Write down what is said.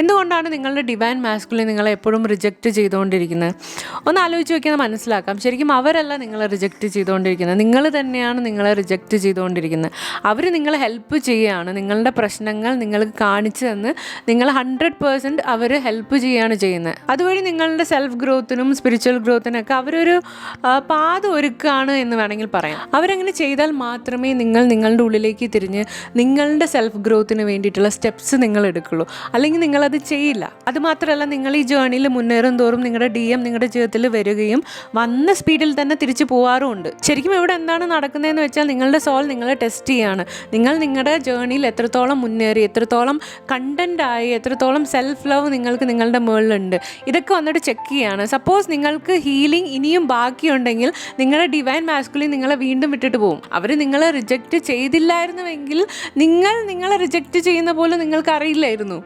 എന്തുകൊണ്ടാണ് നിങ്ങളുടെ divine masculine നിങ്ങളെ എപ്പോഴും റിജക്റ്റ് ചെയ്തുകൊണ്ടിരിക്കുന്നത്? ഒന്ന് ആലോചിച്ച് നോക്കിയാൽ മനസ്സിലാക്കാം. ശരിക്കും അവരല്ല നിങ്ങളെ റിജക്റ്റ് ചെയ്തുകൊണ്ടിരിക്കുന്നത്. നിങ്ങൾ തന്നെയാണ് നിങ്ങളെ റിജക്റ്റ് ചെയ്തുകൊണ്ടിരിക്കുന്നത്. അവർ നിങ്ങളെ ഹെൽപ്പ് ചെയ്യുകയാണ്. നിങ്ങളുടെ പ്രശ്നങ്ങൾ നിങ്ങൾക്ക് കാണിച്ചു തന്ന് നിങ്ങൾ ഹൺഡ്രഡ് പേഴ്സന്റ് അവർ ഹെൽപ്പ് ചെയ്യുകയാണ് ചെയ്യുന്നത്. അതുവഴി നിങ്ങളുടെ സെൽഫ് ഗ്രോത്തിനും സ്പിരിച്വൽ ഗ്രോത്തിനൊക്കെ അവരൊരു പാത ഒരുക്കുകയാണ് എന്ന് വേണമെങ്കിൽ പറയാം. അവരങ്ങനെ ചെയ്താൽ മാത്രമേ നിങ്ങൾ നിങ്ങളുടെ ഉള്ളിലേക്ക് തിരിഞ്ഞ് നിങ്ങളുടെ സെൽഫ് ഗ്രോത്തിന് വേണ്ടിയിട്ടുള്ള സ്റ്റെപ്സ് നിങ്ങൾ എടുക്കുള്ളൂ. അല്ലെങ്കിൽ നിങ്ങളത് ചെയ്യില്ല. അതുമാത്രമല്ല നിങ്ങൾ ഈ ജേണിയിൽ മുന്നേറും തോറും നിങ്ങളുടെ ഡി എം നിങ്ങളുടെ ജീവിതത്തിൽ വരികയും വന്ന സ്പീഡിൽ തന്നെ തിരിച്ചു പോകാറുമുണ്ട് ശരിക്കും ഇവിടെ എന്താണ് നടക്കുന്നതെന്ന് വെച്ചാൽ നിങ്ങളുടെ സോൾ നിങ്ങളെ ടെസ്റ്റ് ചെയ്യാണ്. നിങ്ങൾ നിങ്ങളുടെ ജേണിയിൽ എത്രത്തോളം മുന്നേറി എത്രത്തോളം കണ്ടന്റ് ആയി എത്രത്തോളം സെൽഫ് ലവ് നിങ്ങൾക്ക് നിങ്ങളുടെ മുകളിലുണ്ട് ഇതൊക്കെ വന്നിട്ട് ചെക്ക് ചെയ്യാണ്. സപ്പോസ് നിങ്ങൾക്ക് ഹീലിംഗ് ഇനിയും ബാക്കിയുണ്ടെങ്കിൽ നിങ്ങളുടെ ഡിവൈൻ മാസ്കുലി നിങ്ങളെ വീണ്ടും വിട്ടിട്ട് പോകും അവർ നിങ്ങളെ റിജക്റ്റ് ചെയ്തില്ലായിരുന്നുവെങ്കിൽ നിങ്ങൾ നിങ്ങളെ റിജക്റ്റ് ചെയ്യുന്ന പോലും നിങ്ങൾക്ക് അറിയില്ലായിരുന്നു